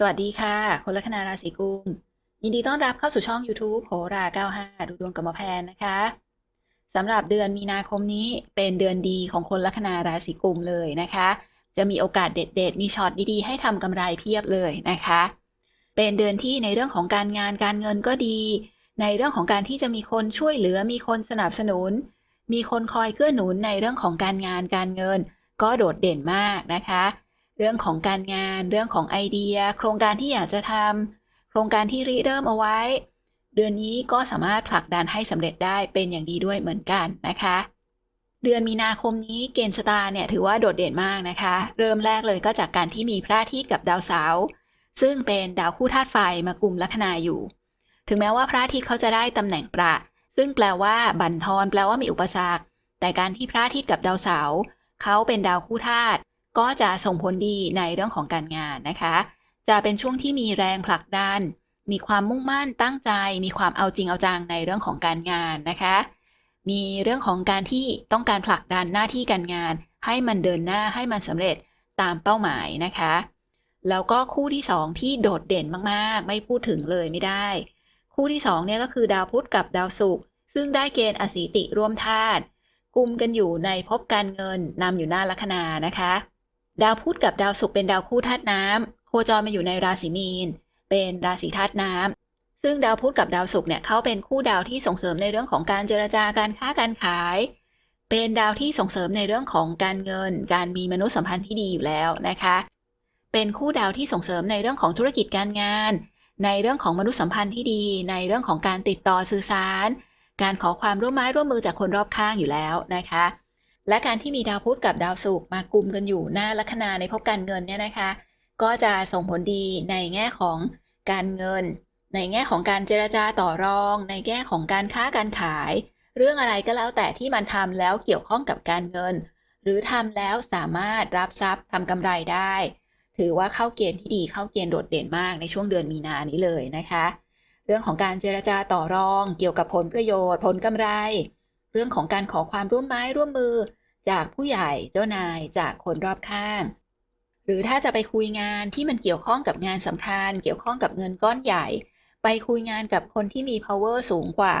สวัสดีค่ะ คนลัคนาราศีกุม ยินดีต้อนรับเข้าสู่ช่อง YouTube โหรา 95 ดูดวงกับหมอแพนนะคะสำหรับเดือนมีนาคมนี้เป็นเดือนดีของคนลัคนาราศีกุมเลยนะคะ จะมีโอกาสเด็ดๆ มีช็อตดีๆ ให้ทำกำไรเพียบเลยนะคะ เป็นเดือนที่ในเรื่องของการงานการเงินก็ดี ในเรื่องของการที่จะมีคนช่วยเหลือ มีคนสนับสนุน มีคนคอยเกื้อหนุนในเรื่องของการงานการเงิน ก็โดดเด่นมากนะคะ เรื่องของการงาน เรื่องของไอเดีย โครงการที่อยากจะทำโครงการที่ริเริ่มเอาไว้ เดือนนี้ก็สามารถผลักดันให้สำเร็จได้เป็นอย่างดีด้วยเหมือนกันนะคะ เดือนมีนาคมนี้เกณฑ์ชะตาเนี่ยถือว่าโดดเด่นมากนะคะ เริ่มแรกเลยก็จากการที่มีพระอาทิตย์กับดาวเสาร์ซึ่งเป็นดาวคู่ธาตุไฟมากลุ่มลัคนาอยู่ ถึงแม้ว่าพระอาทิตย์เขาจะได้ตำแหน่งประ ซึ่งแปลว่าบั่นทอนแปลว่ามีอุปสรรค แต่การที่พระอาทิตย์กับดาวเสาร์เขาเป็นดาวคู่ธาตุ ก็จะส่งผลดีในเรื่องของการงานนะคะ จะเป็นช่วงที่มีแรงผลักดัน มีความมุ่งมั่นตั้งใจ มีความเอาจริงเอาจังในเรื่องของการงานนะคะ มีเรื่องของการที่ต้องการผลักดันหน้าที่การงาน ให้มันเดินหน้าให้มันสำเร็จตามเป้าหมายนะคะ แล้วก็คู่ที่สองที่โดดเด่นมากๆ ไม่พูดถึงเลยไม่ได้ คู่ที่สองเนี่ยก็คือดาวพุธกับดาวศุกร์ซึ่งได้เกณฑ์อสีติร่วมธาตุกุมกันอยู่ในภพการเงินนำอยู่หน้าลัคนานะคะ ดาวพุธกับดาวศุกร์เป็นดาวคู่ธาตุน้ำโคจรมาอยู่ในราศีมีน เป็นราศีธาตุน้ำซึ่งดาวพุธกับดาวศุกร์เนี่ยเขาเป็นคู่ดาวที่ส่งเสริมในเรื่องของการเจรจาการค้าการขาย เป็นดาวที่ส่งเสริมในเรื่องของการเงิน การมีมนุษยสัมพันธ์ที่ดีอยู่แล้วนะคะ เป็นคู่ดาวที่ส่งเสริมในเรื่องของธุรกิจการงาน ในเรื่องของมนุษยสัมพันธ์ที่ดี ในเรื่องของการติดต่อสื่อสาร การขอความร่วมไม้ร่วมมือจากคนรอบข้างอยู่แล้วนะคะ และการที่มีดาวพุธกับดาวศุกร์มากลุ่มกันอยู่หน้าลัคนาในภพการเงินเนี่ยนะคะ ก็จะส่งผลดีในแง่ของการเงิน ในแง่ของการเจรจาต่อรอง ในแง่ของการค้าการขาย เรื่องอะไรก็แล้วแต่ที่มันทำแล้วเกี่ยวข้องกับการเงิน หรือทำแล้วสามารถรับทรัพย์ทำกำไรได้ ถือว่าเข้าเกณฑ์ที่ดีเข้าเกณฑ์โดดเด่นมากในช่วงเดือนมีนานี้เลยนะคะ เรื่องของการเจรจาต่อรอง เกี่ยวกับผลประโยชน์ ผลกำไร เรื่องของการขอความร่วมไม้ร่วมมือ จากผู้ใหญ่เจ้านายจากคนรอบข้าง หรือถ้าจะไปคุยงานที่มันเกี่ยวข้องกับงานสำคัญ เกี่ยวข้องกับเงินก้อนใหญ่ ไปคุยงานกับคนที่มี power สูงกว่า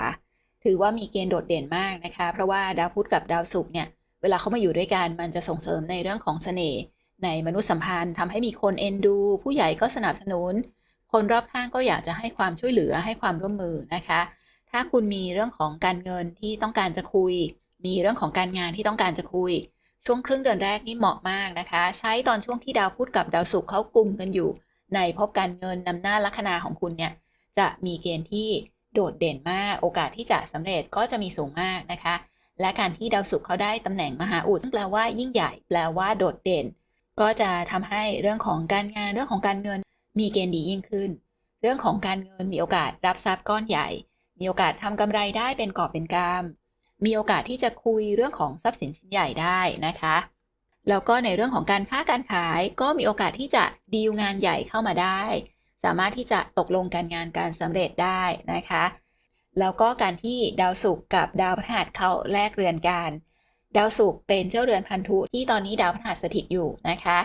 ถือว่ามีเกณฑ์โดดเด่นมากนะคะ เพราะว่าดาวพุธกับดาวศุกร์เนี่ยเวลาเขามาอยู่ด้วยกันมันจะส่งเสริมในเรื่องของเสน่ห์ในมนุษยสัมพันธ์ทำให้มีคนเอ็นดู ผู้ใหญ่ก็สนับสนุน คนรอบข้างก็อยากจะให้ความช่วยเหลือให้ความร่วมมือนะคะ ถ้าคุณมีเรื่องของการเงินที่ต้องการจะคุย มีเรื่องของการงานที่ต้องการจะคุย ช่วงครึ่งเดือนแรกนี่เหมาะมากนะคะ ใช้ตอนช่วงที่ดาวพุธกับดาวศุกร์เขากลุ่มกันอยู่ ในภพการเงินนำหน้าลัคนาของคุณเนี่ยจะมีเกณฑ์ที่โดดเด่นมาก โอกาสที่จะสำเร็จก็จะมีสูงมากนะคะ และการที่ดาวศุกร์เขาได้ตำแหน่งมหาอุดซึ่งแปลว่ายิ่งใหญ่ แปลว่าโดดเด่น ก็จะทำให้เรื่องของการงานเรื่องของการเงิน มีเกณฑ์ดียิ่งขึ้น เรื่องของการเงินมีโอกาสรับทรัพย์ก้อนใหญ่ มีโอกาสทำกำไรได้เป็นกอบเป็นกำมีโอกาสที่จะคุยเรื่องของทรัพย์สินชิ้นใหญ่ได้นะคะ แล้วก็ในเรื่องของการค้าการขายก็มีโอกาสที่จะดีลงานใหญ่เข้ามาได้ สามารถที่จะตกลงการงานการสำเร็จได้นะคะ แล้วก็การที่ดาวศุกร์กับดาวพฤหัสเข้าแลกเรือนกันดาวศุกร์เป็นเจ้าเรือนพันธุที่ตอนนี้ดาวพฤหัสสถิตอยู่นะคะ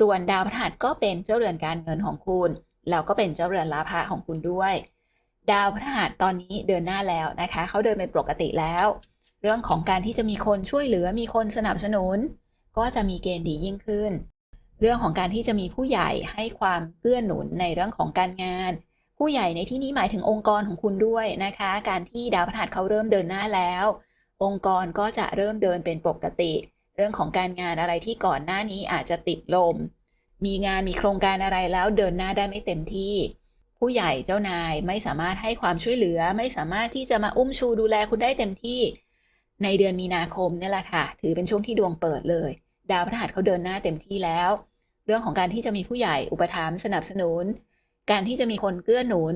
ส่วนดาวพฤหัสก็เป็นเจ้าเรือนการเงินของคุณ แล้วก็เป็นเจ้าเรือนลาภะของคุณด้วย ดาวพฤหัสตอนนี้เดินหน้าแล้วนะคะเขาเดินเป็นปกติแล้ว เรื่องของการที่จะมีคนช่วยเหลือมีคนสนับสนุน ก็จะมีเกณฑ์ดียิ่งขึ้น เรื่องของการที่จะมีผู้ใหญ่ให้ความเกื้อหนุนในเรื่องของการงาน ผู้ใหญ่ในที่นี้หมายถึงองค์กรของคุณด้วยนะคะ การที่ดาวพฤหัสเขาเริ่มเดินหน้าแล้ว องค์กรก็จะเริ่มเดินเป็นปกติ เรื่องของการงานอะไรที่ก่อนหน้านี้อาจจะติดลม มีงานมีโครงการอะไรแล้วเดินหน้าได้ไม่เต็มที่ ผู้ใหญ่เจ้านายไม่สามารถให้ความช่วยเหลือ ไม่สามารถที่จะมาอุ้มชูดูแลคุณได้เต็มที่ ในเดือนมีนาคมนี่แหละค่ะ ถือเป็นช่วงที่ดวงเปิดเลย ดาวพฤหัสเขาเดินหน้าเต็มที่แล้ว เรื่องของการที่จะมีผู้ใหญ่อุปถัมภ์สนับสนุน การที่จะมีคนเกื้อหนุน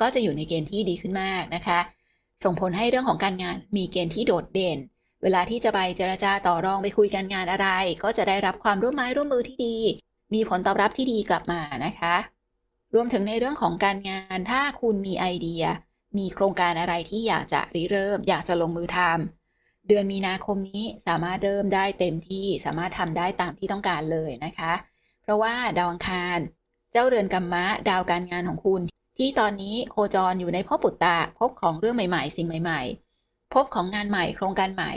ก็จะอยู่ในเกณฑ์ที่ดีขึ้นมากนะคะ ส่งผลให้เรื่องของการงานมีเกณฑ์ที่โดดเด่น เวลาที่จะไปเจรจาต่อรองไปคุยกันงานอะไร ก็จะได้รับความร่วมไม้ร่วมมือที่ดี มีผลตอบรับที่ดีกลับมานะคะ รวมถึงในเรื่องของการงานถ้าคุณมีไอเดีย มีโครงการอะไรที่อยากจะริเริ่ม อยากจะลงมือทำเดือนมีนาคมนี้สามารถเริ่มได้เต็มที่สามารถทำได้ตามที่ต้องการเลยนะคะ เพราะว่าดาวอังคาร เจ้าเรือนกัมมะดาวการงานของคุณ ที่ตอนนี้โคจรอยู่ในภพปุตตะภพของเรื่องใหม่ๆ สิ่งใหม่ ๆ ภพของงานใหม่โครงการใหม่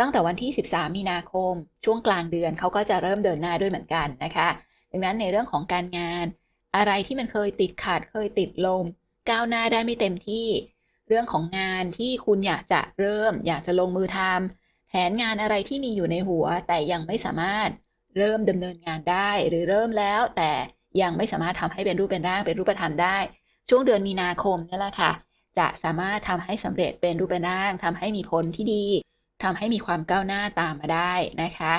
ตั้งแต่วันที่ 13 มีนาคม ช่วงกลางเดือนเขาก็จะเริ่มเดินหน้าด้วยเหมือนกันนะคะ ดังนั้นในเรื่องของการงาน อะไรที่มันเคยติดขัดเคยติดลม ก้าวหน้าได้ไม่เต็มที่ เรื่องของงานที่คุณอยากจะเริ่ม อยากจะลงมือทำแผนงานอะไรที่มีอยู่ในหัว แต่ยังไม่สามารถเริ่มดำเนินงานได้ หรือเริ่มแล้ว แต่ยังไม่สามารถทำให้เป็นรูปเป็นร่างเป็นรูปธรรมได้ ช่วงเดือนมีนาคมนี่แหละค่ะ จะสามารถทำให้สำเร็จเป็นรูปเป็นร่างทำให้มีผลที่ดีทำให้มีความก้าวหน้าตามมาได้นะคะ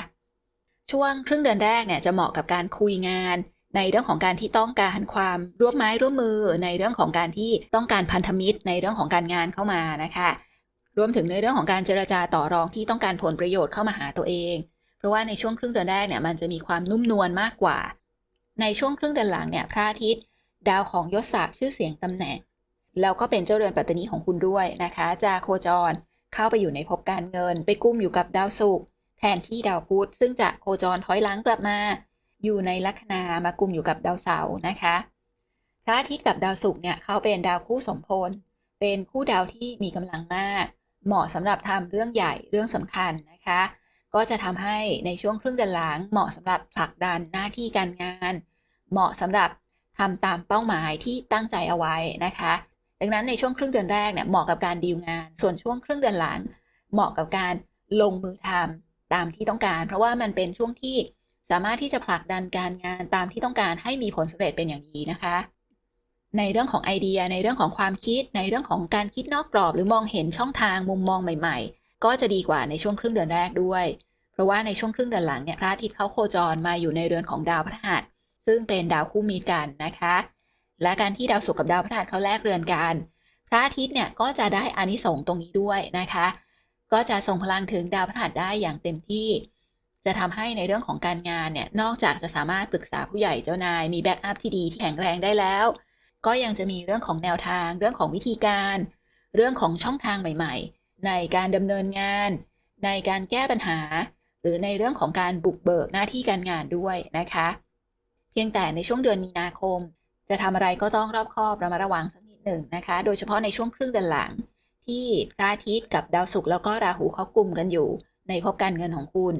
ช่วงครึ่งเดือนแรกเนี่ยจะเหมาะกับการคุยงาน ในเรื่องของการที่ต้องการความร่วมไม้ร่วมมือ ในเรื่องของการที่ต้องการพันธมิตร ในเรื่องของการงานเข้ามานะคะรวมถึงในเรื่องของการเจรจาต่อรองที่ต้องการผลประโยชน์เข้ามาหาตัวเอง เพราะว่าในช่วงครึ่งเดือนแรกเนี่ยมันจะมีความนุ่มนวลมากกว่า ในช่วงครึ่งเดือนหลังเนี่ยพระอาทิตย์ ดาวของยศศักดิ์ชื่อเสียงตำแหน่ง แล้วก็เป็นเจ้าเรือนปัตตานีของคุณด้วยนะคะจะโคจรเข้าไปอยู่ในภพการเงิน ไปกุ้มอยู่กับดาวศุกร์แทนที่ดาวพุธซึ่งจะโคจรถอยหลังกลับมา อยู่ในลัคนามากุมอยู่กับดาวเสาร์นะคะ พระอาทิตย์กับดาวศุกร์เนี่ยเขาเป็นดาวคู่สมพล เป็นคู่ดาวที่มีกำลังมาก เหมาะสำหรับทำเรื่องใหญ่เรื่องสำคัญนะคะ ก็จะทำให้ในช่วงครึ่งเดือนหลังเหมาะสำหรับผลักดันหน้าที่การงาน เหมาะสำหรับทำตามเป้าหมายที่ตั้งใจเอาไว้นะคะ ดังนั้นในช่วงครึ่งเดือนแรกเนี่ยเหมาะกับการดีลงาน ส่วนช่วงครึ่งเดือนหลัง เหมาะกับการลงมือทำตามที่ต้องการ เพราะว่ามันเป็นช่วงที่ สามารถที่จะผลักดันการงานตามที่ต้องการให้มีผลสำเร็จเป็นอย่างดีนะคะ ในเรื่องของไอเดีย ในเรื่องของความคิด ในเรื่องของการคิดนอกกรอบ หรือมองเห็นช่องทางมุมมองใหม่ ๆ ก็จะดีกว่าในช่วงครึ่งเดือนแรกด้วย เพราะว่าในช่วงครึ่งเดือนหลังเนี่ยพระอาทิตย์เขาโคจรมาอยู่ในเรือนของดาวพฤหัสซึ่งเป็นดาวคู่มีกันนะคะ และการที่ดาวศุกร์กับดาวพฤหัสเขาแลกเรือนกัน พระอาทิตย์เนี่ยก็จะได้อานิสงส์ตรงนี้ด้วยนะคะ ก็จะส่งพลังถึงดาวพฤหัสได้อย่างเต็มที่ จะทำให้ในเรื่องของการงานเนี่ยนอกจากจะสามารถปรึกษาผู้ใหญ่เจ้านาย มีแบ็กอัพที่ดีที่แข็งแรงได้แล้ว ก็ยังจะมีเรื่องของแนวทาง เรื่องของวิธีการ เรื่องของช่องทางใหม่ ๆ ในการดำเนินงาน ในการแก้ปัญหา หรือในเรื่องของการบุกเบิกหน้าที่การงานด้วยนะคะ เพียงแต่ในช่วงเดือนมีนาคม จะทำอะไรก็ต้องรอบคอบระมัดระวังสักนิดหนึ่งนะคะ โดยเฉพาะในช่วงครึ่งเดือนหลัง ที่พระอาทิตย์กับดาวศุกร์แล้วก็ราหูเขากลุ่มกันอยู่ ในภพการเงินของคุณ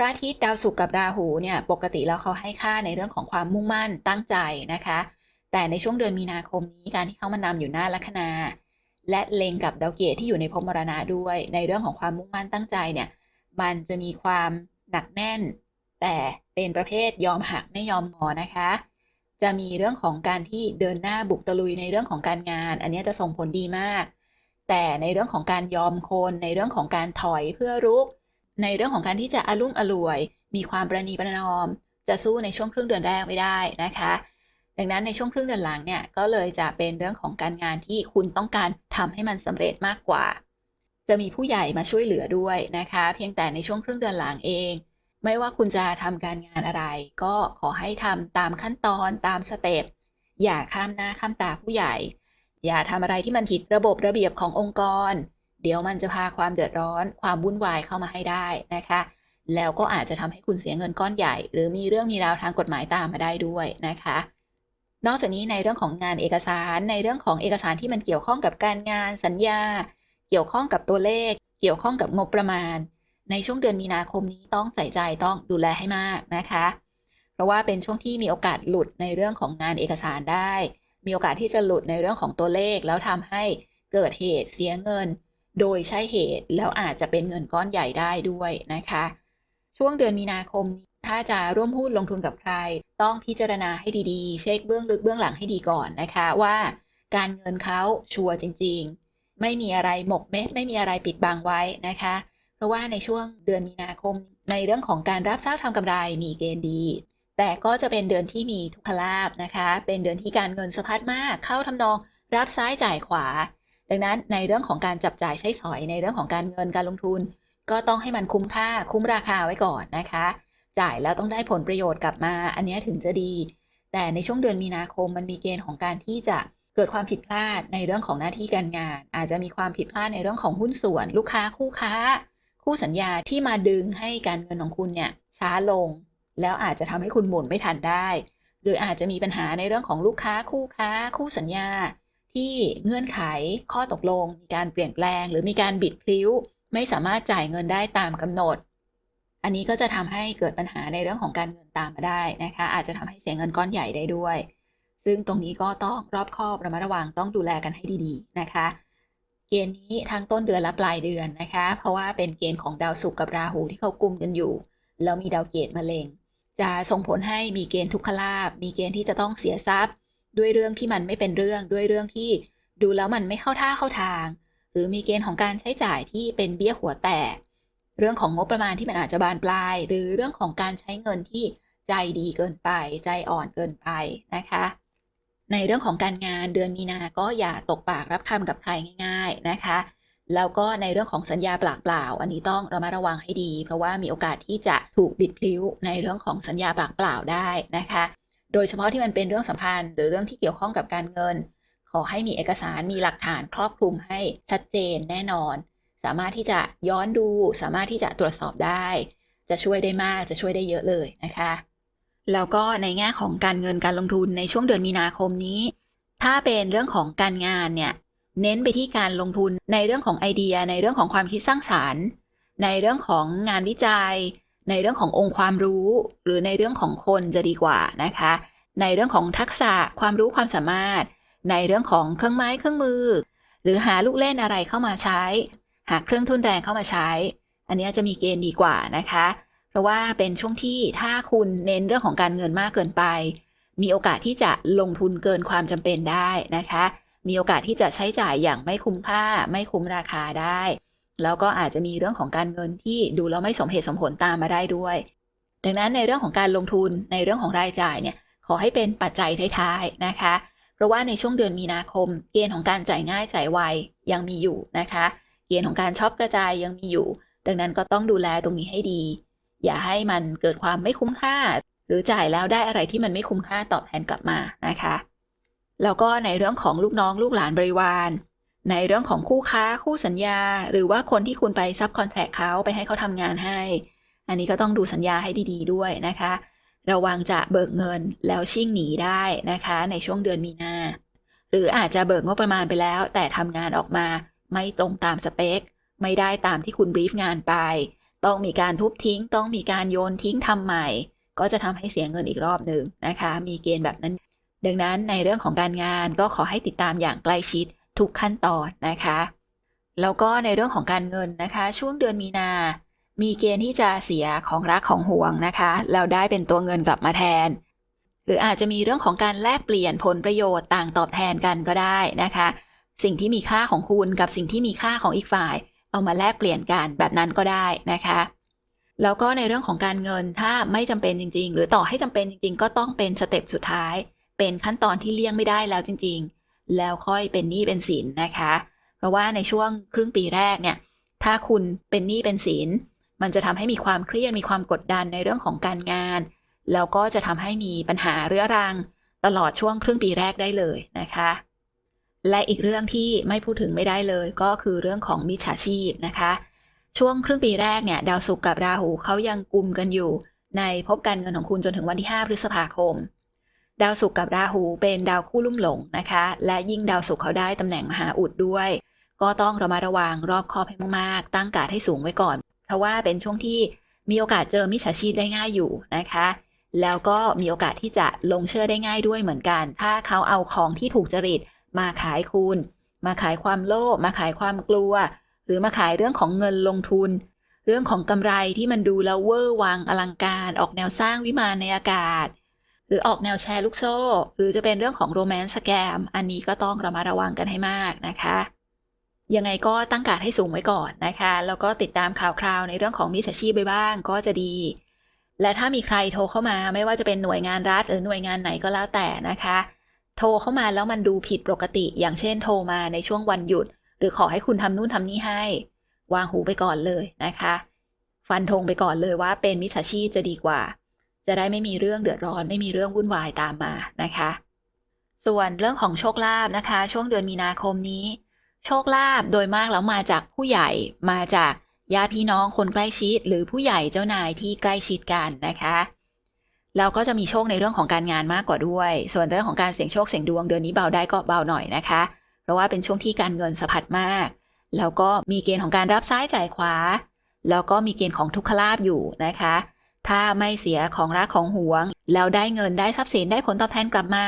พระอาทิตย์ดาวศุกร์กับราหูเนี่ยปกติแล้วเขาให้ค่าในเรื่องของความมุ่งมั่นตั้งใจนะคะ แต่ในช่วงเดือนมีนาคมนี้การที่เขามานำอยู่หน้าลัคนา และเลงกับดาวเกตที่อยู่ในภพมรณะด้วย ในเรื่องของความมุ่งมั่นตั้งใจเนี่ยมันจะมีความหนักแน่น แต่เป็นประเภทยอมหักไม่ยอมงอนะคะ จะมีเรื่องของการที่เดินหน้าบุกตะลุยในเรื่องของการงาน อันนี้จะส่งผลดีมาก แต่ในเรื่องของการยอมคนในเรื่องของการถอยเพื่อรุก ในเรื่องของการที่จะอารุ่มอร่วย มีความประนีประนอม จะสู้ในช่วงครึ่งเดือนแรกไม่ได้นะคะ ดังนั้นในช่วงครึ่งเดือนหลังเนี่ยก็เลยจะเป็นเรื่องของการงานที่คุณต้องการทำให้มันสำเร็จมากกว่า จะมีผู้ใหญ่มาช่วยเหลือด้วยนะคะ เพียงแต่ในช่วงครึ่งเดือนหลังเอง ไม่ว่าคุณจะทำการงานอะไร ก็ขอให้ทำตามขั้นตอนตามสเต็ปอย่าข้ามหน้าข้ามตาผู้ใหญ่ อย่าทำอะไรที่มันผิดระบบระเบียบขององค์กร เดี๋ยวมันจะพาความเดือดร้อน ความวุ่นวายเข้ามาให้ได้นะคะ แล้วก็อาจจะทำให้คุณเสียเงินก้อนใหญ่ หรือมีเรื่องมีราวทางกฎหมายตามมาได้ด้วยนะคะ นอกจากนี้ในเรื่องของงานเอกสารในเรื่องของเอกสารที่มันเกี่ยวข้องกับการงานสัญญา เกี่ยวข้องกับตัวเลข เกี่ยวข้องกับงบประมาณ ในช่วงเดือนมีนาคมนี้ต้องใส่ใจต้องดูแลให้มากนะคะ เพราะว่าเป็นช่วงที่มีโอกาสหลุดในเรื่องของงานเอกสารได้ มีโอกาสที่จะหลุดในเรื่องของตัวเลข แล้วทำให้เกิดเหตุเสียเงิน โดยใช่เหตุแล้วอาจจะเป็นเงินก้อนใหญ่ได้ด้วยนะคะ ช่วงเดือนมีนาคม ถ้าจะร่วมหุ้นลงทุนกับใคร ต้องพิจารณาให้ดีๆ เช็คเบื้องลึกเบื้องหลังให้ดีก่อนนะคะว่า การเงินเขาชัวร์จริง ๆ ไม่มีอะไรหมกเม็ด ไม่มีอะไรปิดบังไว้นะคะ เพราะว่าในช่วงเดือนมีนาคม ในเรื่องของการรับทราบทำกำไรมีเกณฑ์ดีแต่ก็จะเป็นเดือนที่มีทุกขลาบนะคะ เป็นเดือนที่การเงินสะพัดมาก เข้าทำนองรับซ้ายจ่ายขวา ดังนั้นในเรื่องของการจับจ่ายใช้สอยในเรื่องของการเงินการลงทุน ก็ต้องให้มันคุ้มค่าคุ้มราคาไว้ก่อนนะคะ จ่ายแล้วต้องได้ผลประโยชน์กลับมา อันนี้ถึงจะดี แต่ในช่วงเดือนมีนาคมมันมีเกณฑ์ของการที่จะเกิดความผิดพลาดในเรื่องของหน้าที่การงาน อาจจะมีความผิดพลาดในเรื่องของหุ้นส่วน ลูกค้าคู่ค้า คู่สัญญาที่มาดึงให้การเงินของคุณเนี่ยช้าลง แล้วอาจจะทำให้คุณหมุนไม่ทันได้ หรืออาจจะมีปัญหาในเรื่องของลูกค้าคู่ค้า คู่สัญญา ที่เงื่อนไขข้อตกลง มีการเปลี่ยนแปลง หรือมีการบิดพลิ้ว ไม่สามารถจ่ายเงินได้ตามกำหนด อันนี้ก็จะทำให้เกิดปัญหาในเรื่องของการเงินตามมาได้นะคะ อาจจะทำให้เสียเงินก้อนใหญ่ได้ด้วย ซึ่งตรงนี้ก็ต้องรอบคอบระมัดระวังต้องดูแลกันให้ดีๆนะคะ เกณฑ์นี้ทั้งต้นเดือนและปลายเดือนนะคะ เพราะว่าเป็นเกณฑ์ของดาวศุกร์กับราหูที่เขากุมกันอยู่แล้วมีดาวเกตมาเลงจะส่งผลให้มีเกณฑ์ทุกขลาบ มีเกณฑ์ที่จะต้องเสียทรัพย์ ด้วยเรื่องที่มันไม่เป็นเรื่องด้วยเรื่องที่ดูแล้วมันไม่เข้าท่าเข้าทาง หรือมีเกณฑ์ของการใช้จ่ายที่เป็นเบี้ยหัวแตก เรื่องของงบประมาณที่มันอาจจะบานปลาย หรือเรื่องของการใช้เงินที่ใจดีเกินไป ใจอ่อนเกินไปนะคะ ในเรื่องของการงานเดือนมีนาก็อย่าตกปากรับคำกับใครง่าย ๆนะคะแล้วก็ในเรื่องของสัญญาเปล่าๆอันนี้ต้องเระมัดระวังให้ดี เพราะว่ามีโอกาสที่จะถูกบิดพลิ้วในเรื่องของสัญญาปากเปล่าได้นะคะ โดยเฉพาะที่มันเป็นเรื่องสัมพันธ์ หรือเรื่องที่เกี่ยวข้องกับการเงิน ขอให้มีเอกสารมีหลักฐานครอบคลุมให้ชัดเจนแน่นอน สามารถที่จะย้อนดู สามารถที่จะตรวจสอบได้ จะช่วยได้มากจะช่วยได้เยอะเลยนะคะ แล้วก็ในแง่ของการเงินการลงทุนในช่วงเดือนมีนาคมนี้ ถ้าเป็นเรื่องของการงานเนี่ยเน้นไปที่การลงทุนในเรื่องของไอเดีย ในเรื่องของความคิดสร้างสารรค์ ในเรื่องของงานวิจัย ในเรื่องขององค์ความรู้ หรือในเรื่องของคนจะดีกว่านะคะ ในเรื่องของทักษะความรู้ความสามารถ ในเรื่องของเครื่องไม้เครื่องมือ หรือหาลูกเล่นอะไรเข้ามาใช้ หาเครื่องทุนแรงเข้ามาใช้ อันนี้จะมีเกณฑ์ดีกว่านะคะ เพราะว่าเป็นช่วงที่ถ้าคุณเน้นเรื่องของการเงินมากเกินไป มีโอกาสที่จะลงทุนเกินความจำเป็นได้นะคะ มีโอกาสที่จะใช้จ่ายอย่างไม่คุ้มค่า ไม่คุ้มราคาได้ แล้วก็อาจจะมีเรื่องของการเงินที่ดูแล้วไม่สมเหตุสมผลตามมาได้ด้วย ดังนั้นในเรื่องของการลงทุนในเรื่องของรายจ่ายเนี่ยขอให้เป็นปัจจัยท้ายๆนะคะ เพราะว่าในช่วงเดือนมีนาคม เกณฑ์ของการจ่ายง่ายจ่ายไวยังมีอยู่นะคะ เกณฑ์ของการช็อปกระจายยังมีอยู่ ดังนั้นก็ต้องดูแลตรงนี้ให้ดี อย่าให้มันเกิดความไม่คุ้มค่า หรือจ่ายแล้วได้อะไรที่มันไม่คุ้มค่าตอบแทนกลับมานะคะ แล้วก็ในเรื่องของลูกน้องลูกหลานบริวาร ในเรื่องของคู่ค้าคู่สัญญา หรือว่าคนที่คุณไปซับคอนแทคเขาไปให้เขาทำงานให้ อันนี้ก็ต้องดูสัญญาให้ดีๆ ด้วยนะคะ ระวังจะเบิกเงินแล้วชิ่งหนีได้นะคะ ในช่วงเดือนมีนา หรืออาจจะเบิกงบประมาณไปแล้ว แต่ทำงานออกมาไม่ตรงตามสเปค ไม่ได้ตามที่คุณบรีฟงานไป ต้องมีการทุบทิ้ง ต้องมีการโยนทิ้งทำใหม่ ก็จะทำให้เสียเงินอีกรอบหนึ่งนะคะ มีเกณฑ์แบบนั้น ดังนั้นในเรื่องของการงานก็ขอให้ติดตามอย่างใกล้ชิด ทุกขั้นตอนนะคะ แล้วก็ในเรื่องของการเงินนะคะ ช่วงเดือนมีนา มีเกณฑ์ที่จะเสียของรักของห่วงนะคะแล้วได้เป็นตัวเงินกลับมาแทน หรืออาจจะมีเรื่องของการแลกเปลี่ยนผลประโยชน์ต่างตอบแทนกันก็ได้นะคะ สิ่งที่มีค่าของคุณกับสิ่งที่มีค่าของอีกฝ่าย เอามาแลกเปลี่ยนกันแบบนั้นก็ได้นะคะแล้วก็ในเรื่องของการเงินถ้าไม่จำเป็นจริง ๆ หรือต่อให้จำเป็นจริง ๆ ก็ต้องเป็นสเต็ปสุดท้าย เป็นขั้นตอนที่เลี่ยงไม่ได้แล้วจริงๆ แล้วค่อยเป็นหนี้เป็นสินนะคะ เพราะว่าในช่วงครึ่งปีแรกเนี่ย ถ้าคุณเป็นหนี้เป็นสิน มันจะทำให้มีความเครียดมีความกดดันในเรื่องของการงาน แล้วก็จะทำให้มีปัญหาเรื้อรัง ตลอดช่วงครึ่งปีแรกได้เลยนะคะ และอีกเรื่องที่ไม่พูดถึงไม่ได้เลยก็คือเรื่องของมิจฉาชีพนะคะ ช่วงครึ่งปีแรกเนี่ยดาวศุกร์กับราหูเขายังกุมกันอยู่ ในภพการเงินของคุณจนถึงวันที่ 5 พฤษภาคม ดาวศุกร์กับราหูเป็นดาวคู่ลุ่มหลงนะคะ และยิ่งดาวศุกร์เขาได้ตำแหน่งมหาอุดด้วย ก็ต้องระมัดระวังรอบคอบให้มากๆ ตั้งการดให้สูงไว้ก่อน เพราะว่าเป็นช่วงที่มีโอกาสเจอมิจฉาชีพได้ง่ายอยู่นะคะ แล้วก็มีโอกาสที่จะลงเชื่อได้ง่ายด้วยเหมือนกัน ถ้าเขาเอาของที่ถูกจริตมาขายคุณ มาขายความโลภมาขายความกลัว หรือมาขายเรื่องของเงินลงทุน เรื่องของกำไรที่มันดูแล้วเวอร์วังอลังการ ออกแนวสร้างวิมานในอากาศ หรือออกแนวแชร์ลูกโซ่ หรือจะเป็นเรื่องของโรแมนต์สแกมอันนี้ก็ต้องระมัดระวังกันให้มากนะคะยังไงก็ตั้งการดให้สูงไว้ก่อนนะคะ แล้วก็ติดตามข่าวคราวในเรื่องของมิจฉาชีพไปบ้างก็จะดี และถ้ามีใครโทรเข้ามาไม่ว่าจะเป็นหน่วยงานรัฐหรือหน่วยงานไหนก็แล้วแต่นะคะ โทรเข้ามาแล้วมันดูผิดปกติ อย่างเช่นโทรมาในช่วงวันหยุด หรือขอให้คุณทำนู่นทำนี่ให้ วางหูไปก่อนเลยนะคะ ฟันธงไปก่อนเลยว่าเป็นมิจฉาชีพจะดีกว่า จะได้ไม่มีเรื่องเดือดร้อนไม่มีเรื่องวุ่นวายตามมานะคะ ส่วนเรื่องของโชคลาภนะคะ ช่วงเดือนมีนาคมนี้ โชคลาภโดยมากแล้วมาจากผู้ใหญ่มาจากญาติพี่น้องคนใกล้ชิด หรือผู้ใหญ่เจ้านายที่ใกล้ชิดกันนะคะแล้วก็จะมีโชคในเรื่องของการงานมากกว่าด้วย ส่วนเรื่องของการเสี่ยงโชคเสี่ยงดวงเดือนนี้เบาได้ก็เบาหน่อยนะคะ เพราะว่าเป็นช่วงที่การเงินสะพัดมาก แล้วก็มีเกณฑ์ของการรับซ้ายจ่ายขวา แล้วก็มีเกณฑ์ของทุกขลาบอยู่นะคะ ถ้าไม่เสียของรักของหวง แล้วได้เงินได้ทรัพย์สินได้ผลตอบแทนกลับมา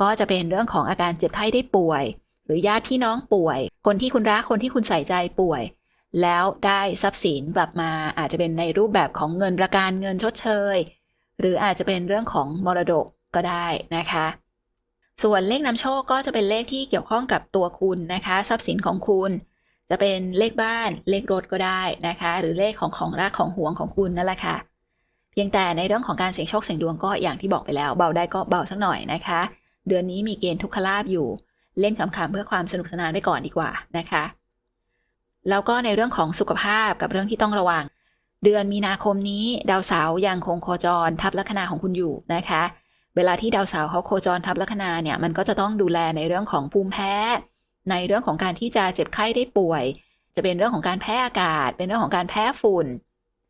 ก็จะเป็นเรื่องของอาการเจ็บไข้ได้ป่วย หรือญาติพี่น้องป่วย คนที่คุณรักคนที่คุณใส่ใจป่วย แล้วได้ทรัพย์สินกลับมา อาจจะเป็นในรูปแบบของเงินประกันเงินชดเชย หรืออาจจะเป็นเรื่องของมรดกก็ได้นะคะ ส่วนเลขนำโชคก็จะเป็นเลขที่เกี่ยวข้องกับตัวคุณนะคะ ทรัพย์สินของคุณจะเป็นเลขบ้านเลขรถก็ได้นะคะ หรือเลขของของรักของห่วงของคุณนั่นแหละค่ะ เพียงแต่ในเรื่องของการเสี่ยงโชคเสี่ยงดวงก็อย่างที่บอกไปแล้ว เบาได้ก็เบาสักหน่อยนะคะ เดือนนี้มีเกณฑ์ทุกขลาบอยู่ เล่นขำๆเพื่อความสนุกสนานไปก่อนดีกว่านะคะ แล้วก็ในเรื่องของสุขภาพกับเรื่องที่ต้องระวัง เดือนมีนาคมนี้ดาวเสาร์ยังคงโคจรทับลัคนาของคุณอยู่นะคะ เวลาที่ดาวเสาร์เขาโคจรทับลัคนาเนี่ยมันก็จะต้องดูแลในเรื่องของภูมิแพ้ ในเรื่องของการที่จะเจ็บไข้ได้ป่วย จะเป็นเรื่องของการแพ้อากาศ เป็นเรื่องของการแพ้ฝุ่น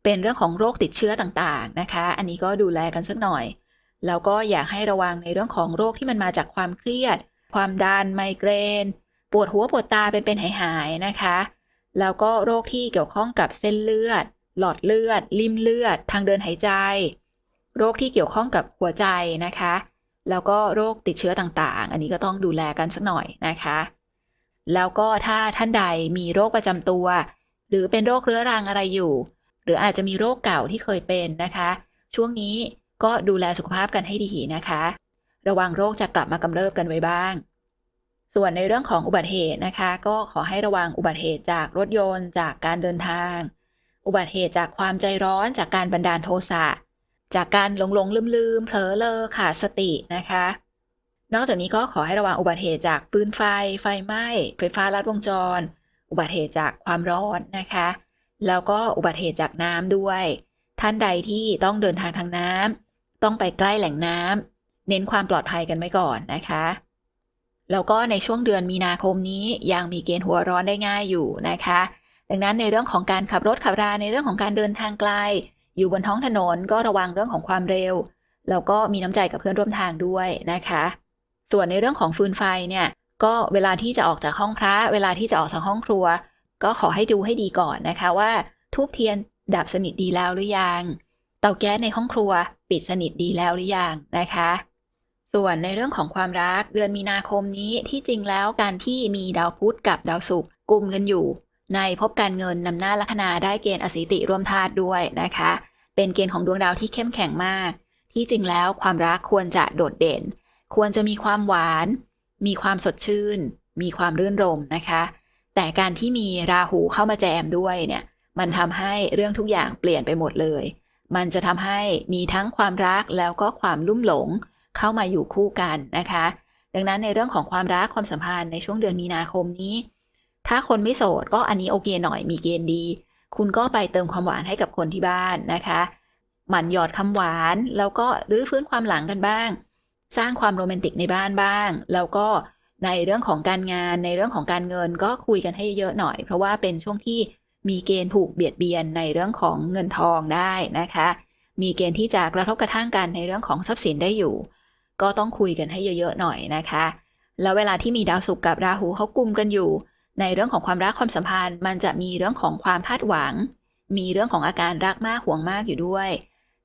เป็นเรื่องของโรคติดเชื้อต่างๆนะคะ อันนี้ก็ดูแลกันสักหน่อย แล้วก็อยากให้ระวังในเรื่องของโรคที่มันมาจากความเครียด ความดันไมเกรน ปวดหัวปวดตาเป็นเป็นหายๆนะคะ แล้วก็โรคที่เกี่ยวข้องกับเส้นเลือด หลอดเลือด ลิ่มเลือด ทางเดินหายใจ โรคที่เกี่ยวข้องกับหัวใจนะคะ แล้วก็โรคติดเชื้อต่างๆ อันนี้ก็ต้องดูแลกันสักหน่อยนะคะ แล้วก็ถ้าท่านใดมีโรคประจำตัว หรือเป็นโรคเรื้อรังอะไรอยู่ หรืออาจจะมีโรคเก่าที่เคยเป็นนะคะ ช่วงนี้ก็ดูแลสุขภาพกันให้ดีนะคะ ระวังโรคจะกลับมากำเริบกันไว้บ้าง ส่วนในเรื่องของอุบัติเหตุนะคะ ก็ขอให้ระวังอุบัติเหตุจากรถยนต์ จากการเดินทาง อุบัติเหตุจากความใจร้อนจากการบันดาลโทสะจากการหลงหลงลืมลืมๆเผลอเลอขาดสตินะคะ นอกจากนี้ก็ขอให้ระวังอุบัติเหตุจากปืนไฟ ไฟไหม้ไฟฟ้าลัดวงจร อุบัติเหตุจากความร้อนนะคะ แล้วก็อุบัติเหตุจากน้ำด้วย ท่านใดที่ต้องเดินทางทางน้ำต้องไปใกล้แหล่งน้ำเน้นความปลอดภัยกันไว้ก่อนนะคะ แล้วก็ในช่วงเดือนมีนาคมนี้ยังมีเกณฑ์หัวร้อนได้ง่ายอยู่นะคะ ดังนั้นในเรื่องของการขับรถขับราในเรื่องของการเดินทางไกล อยู่บนท้องถนนก็ระวังเรื่องของความเร็ว แล้วก็มีน้ำใจกับเพื่อนร่วมทางด้วยนะคะ ส่วนในเรื่องของฟืนไฟเนี่ยก็เวลาที่จะออกจากห้องพระ เวลาที่จะออกจากห้องครัว ก็ขอให้ดูให้ดีก่อนนะคะว่าทูบเทียนดับสนิทดีแล้วหรือยัง เตาแก๊สในห้องครัวปิดสนิทดีแล้วหรือยังนะคะ ส่วนในเรื่องของความรักเดือนมีนาคมนี้ที่จริงแล้วการที่มีดาวพุธกับดาวศุกร์กลุ่มกันอยู่ ในภพการเงินนำหน้าลัคนาได้เกณฑ์อสิติร่วมธาตุด้วยนะคะ เป็นเกณฑ์ของดวงดาวที่เข้มแข็งมาก ที่จริงแล้วความรักควรจะโดดเด่น ควรจะมีความหวาน มีความสดชื่น มีความรื่นรมนะคะ แต่การที่มีราหูเข้ามาแจมด้วยเนี่ย มันทำให้เรื่องทุกอย่างเปลี่ยนไปหมดเลย มันจะทำให้มีทั้งความรักแล้วก็ความลุ่มหลงเข้ามาอยู่คู่กันนะคะ ดังนั้นในเรื่องของความรักความสัมพันธ์ในช่วงเดือนมีนาคมนี้ ถ้าคนไม่โสดก็อันนี้โอเคหน่อยมีเกณฑ์ดี คุณก็ไปเติมความหวานให้กับคนที่บ้านนะคะหมั่นหยอดคำหวาน แล้วก็รื้อฟื้นความหลังกันบ้าง สร้างความโรแมนติกในบ้านบ้าง แล้วก็ ในเรื่องของการงานในเรื่องของการเงินก็คุยกันให้เยอะหน่อย เพราะว่าเป็นช่วงที่มีเกณฑ์ถูกเบียดเบียนในเรื่องของเงินทองได้นะคะ มีเกณฑ์ที่จะกระทบกระทั่งกันในเรื่องของทรัพย์สินได้อยู่ ก็ต้องคุยกันให้เยอะๆหน่อยนะคะ แล้วเวลาที่มีดาวศุกร์กับราหูเขากุมกันอยู่ ในเรื่องของความรักความสัมพันธ์ มันจะมีเรื่องของความคาดหวัง มีเรื่องของอาการรักมากห่วงมากอยู่ด้วย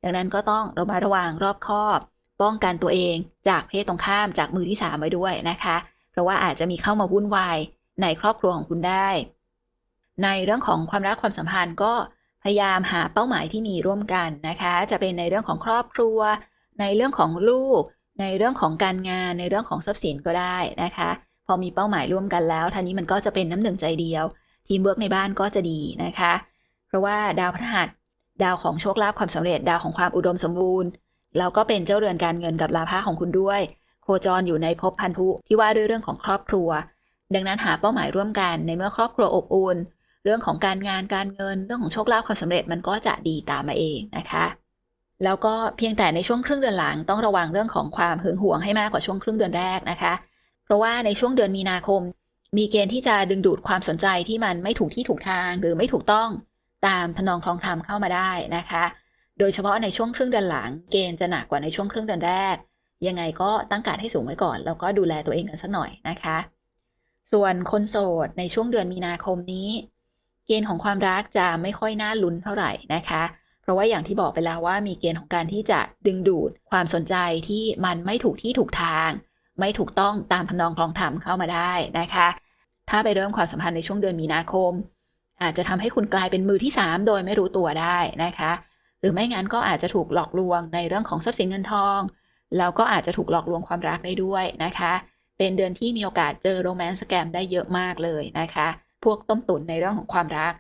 ดังนั้นก็ต้องระมัดระวังรอบคอบ ป้องกันตัวเอง จากเพศตรงข้ามจากมือที่สามไว้ด้วยนะคะ เพราะว่าอาจจะมีเข้ามาวุ่นวายในครอบครัวของคุณได้ ในเรื่องของความรักความสัมพันธ์ก็พยายามหาเป้าหมายที่มีร่วมกันนะคะ จะเป็นในเรื่องของครอบครัว ในเรื่องของลูก ในเรื่องของการงาน ในเรื่องของทรัพย์สินก็ได้นะคะ พอมีเป้าหมายร่วมกันแล้วท่านี้มันก็จะเป็นน้ำหนึ่งใจเดียว ทีมเวิร์กในบ้านก็จะดีนะคะ เพราะว่าดาวพฤหัสดาวของโชคลาภความสำเร็จดาวของความอุดมสมบูรณ์แล้วก็เป็นเจ้าเรือนการเงินกับลาภะของคุณด้วย โคจรอยู่ในภพพันธุที่ว่าด้วยเรื่องของครอบครัว ดังนั้นหาเป้าหมายร่วมกันในเมื่อครอบครัวอบอุ่นเรื่องของการงานการเงินเรื่องของโชคลาภความสำเร็จมันก็จะดีตามมาเองนะคะ แล้วก็เพียงแต่ในช่วงครึ่งเดือนหลังต้องระวังเรื่องของความหึงหวงให้มากกว่าช่วงครึ่งเดือนแรกนะคะ เพราะว่าในช่วงเดือนมีนาคม มีเกณฑ์ที่จะดึงดูดความสนใจที่มันไม่ถูกที่ถูกทาง หรือไม่ถูกต้องตามทนองคลองธรรมเข้ามาได้นะคะ โดยเฉพาะในช่วงครึ่งเดือนหลัง เกณฑ์จะหนักกว่าในช่วงครึ่งเดือนแรก ยังไงก็ตั้งการให้สูงไว้ก่อน แล้วก็ดูแลตัวเองกันสักหน่อยนะคะ ส่วนคนโสดในช่วงเดือนมีนาคมนี้ เกณฑ์ของความรักจะไม่ค่อยน่าลุ้นเท่าไหร่นะคะ เพราะว่าอย่างที่บอกไปแล้วว่ามีเกณฑ์ของการที่จะดึงดูดความสนใจที่มันไม่ถูกที่ถูกทาง ไม่ถูกต้องตามทำนองคลองธรรมเข้ามาได้นะคะ ถ้าไปเริ่มความสัมพันธ์ในช่วงเดือนมีนาคม อาจจะทำให้คุณกลายเป็นมือที่ 3 โดยไม่รู้ตัวได้นะคะ หรือไม่งั้นก็อาจจะถูกหลอกลวงในเรื่องของทรัพย์สินเงินทอง แล้วก็อาจจะถูกหลอกลวงความรักได้ด้วยนะคะ เป็นเดือนที่มีโอกาสเจอโรแมนต์สแกมได้เยอะมากเลยนะคะ พวกต้มตุ๋นในเรื่องของความรัก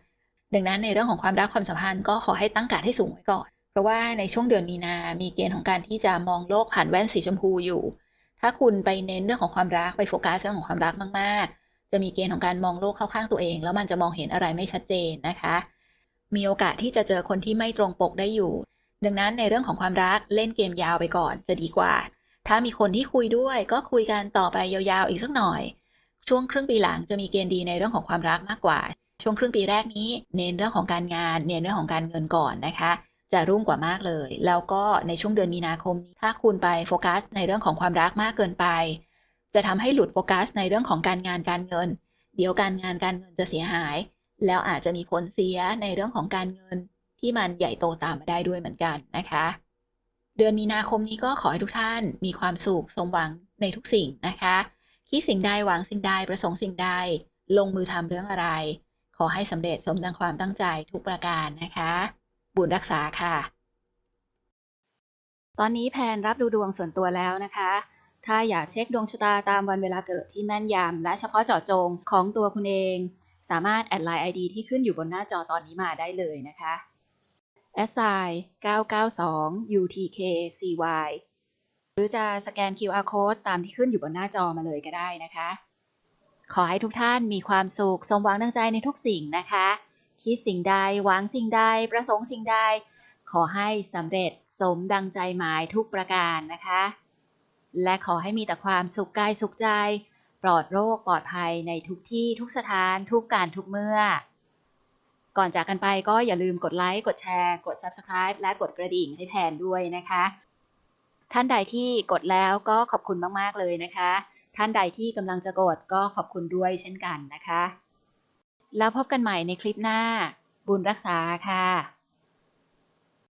ดังนั้นในเรื่องของความรักความสัมพันธ์ก็ขอให้ตั้งการให้สูงไว้ก่อน เพราะว่าในช่วงเดือนมีนา มีเกณฑ์ของการที่จะมองโลกผ่านแว่นสีชมพูอยู่ ถ้าคุณไปเน้นเรื่องของความรักไปโฟกัสเรื่องของความรักมากๆ จะมีเกณฑ์ของการมองโลกเข้าข้างตัวเอง แล้วมันจะมองเห็นอะไรไม่ชัดเจนนะคะ มีโอกาสที่จะเจอคนที่ไม่ตรงปกได้อยู่ ดังนั้นในเรื่องของความรักเล่นเกมยาวไปก่อนจะดีกว่า ถ้ามีคนที่คุยด้วยก็คุยกันต่อไปยาวๆอีกสักหน่อย ช่วงครึ่งปีหลังจะมีเกณฑ์ดีในเรื่องของความรักมากกว่า ช่วงครึ่งปีแรกนี้ เน้นเรื่องของการงาน เน้นเรื่องของการเงินก่อนนะคะ จะรุ่งกว่ามากเลย แล้วก็ในช่วงเดือนมีนาคมนี้ถ้าคุณไปโฟกัสในเรื่องของความรักมากเกินไป จะทำให้หลุดโฟกัสในเรื่องของการงานการเงิน เดี๋ยวการงานการเงินจะเสียหาย แล้วอาจจะมีผลเสียในเรื่องของการเงิน ที่มันใหญ่โตตามมาได้ด้วยเหมือนกันนะคะ เดือนมีนาคมนี้ก็ขอให้ทุกท่านมีความสุขสมหวังในทุกสิ่งนะคะคิดสิ่งใดหวังสิ่งใดประสงค์สิ่งใด ลงมือทำเรื่องอะไร ขอให้สำเร็จสมดังความตั้งใจทุกประการนะคะ บุญรักษาค่ะ ตอนนี้แพนรับดูดวงส่วนตัวแล้วนะคะ ถ้าอยากเช็คดวงชะตาตามวันเวลาเกิดที่แม่นยำและเฉพาะเจาะจงของตัวคุณเอง สามารถแอดไลน์ ID ที่ขึ้นอยู่บนหน้าจอตอนนี้มาได้เลยนะคะ s i 992 UTKCY หรือจะสแกน QR code ตามที่ขึ้นอยู่บนหน้าจอมาเลยก็ได้นะคะ ขอให้ทุกท่านมีความสุข สมหวังดังใจในทุกสิ่งนะคะ คิดสิ่งใด หวังสิ่งใด ประสงค์สิ่งใด ขอให้สำเร็จสมดังใจหมายทุกประการนะคะ และขอให้มีแต่ความสุขกายสุขใจ ปลอดโรคปลอดภัยในทุกที่ทุกสถานทุกการทุกเมื่อ ก่อนจากกันไปก็อย่าลืมกดไลค์กดแชร์ กด Subscribe และกดกระดิ่งให้แทนด้วยนะคะ ท่านใดที่กดแล้วก็ขอบคุณมากๆเลยนะคะ ท่านใดที่กำลังจะกดก็ขอบคุณด้วยเช่นกันนะคะ แล้วพบกันใหม่ในคลิปหน้า บุญรักษาค่ะ